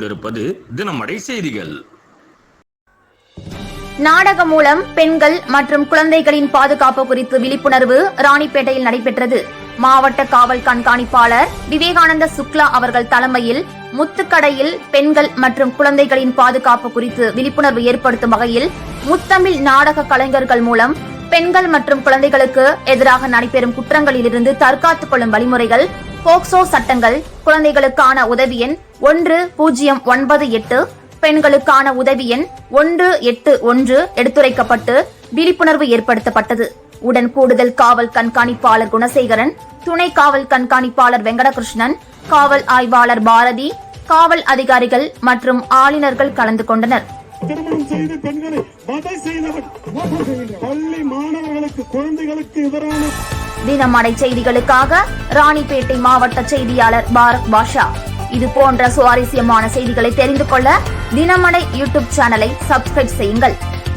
கொண்டிருப்பது தினமடை செய்திகள். நாடகம் மூலம் பெண்கள் மற்றும் குழந்தைகளின் பாதுகாப்பு குறித்து விழிப்புணர்வு ராணிப்பேட்டையில் நடைபெற்றது. மாவட்ட காவல் கண்காணிப்பாளர் விவேகானந்த சுக்லா அவர்கள் தலைமையில் முத்துக்கடையில் பெண்கள் மற்றும் குழந்தைகளின் பாதுகாப்பு குறித்து விழிப்புணர்வு ஏற்படுத்தும் வகையில் முத்தமிழ் நாடக கலைஞர்கள் மூலம் பெண்கள் மற்றும் குழந்தைகளுக்கு எதிராக நடைபெறும் குற்றங்களிலிருந்து தற்காத்துக் கொள்ளும் வழிமுறைகள் போக்சோ சட்டங்கள் குழந்தைகளுக்கான உதவி எண் ஒன்று பூஜ்ஜியம் ஒன்பது எட்டு பெண்களுக்கான உதவி எண் ஒன்று எட்டு ஒன்று எடுத்துரைக்கப்பட்டு விழிப்புணர்வு ஏற்படுத்தப்பட்டது. உடன் கூடுதல் காவல் கண்காணிப்பாளர் குணசேகரன் துணை காவல் கண்காணிப்பாளர் வெங்கடகிருஷ்ணன் காவல் ஆய்வாளர் பாரதி காவல் அதிகாரிகள் மற்றும் ஆளுநர்கள் கலந்து கொண்டனர். திருமணம் செய்து பெண்களை வதை செய்தவர் பள்ளி மாணவர்களுக்கு குழந்தைகளுக்கு எதிரான தினமடை செய்திகளுக்காக ராணிப்பேட்டை மாவட்ட செய்தியாளர் பாரத் பாஷா. இது போன்ற சுவாரஸ்யமான செய்திகளை தெரிந்து கொள்ள தினமடை யூடியூப் சேனலை சப்ஸ்கிரைப் செய்யுங்கள்.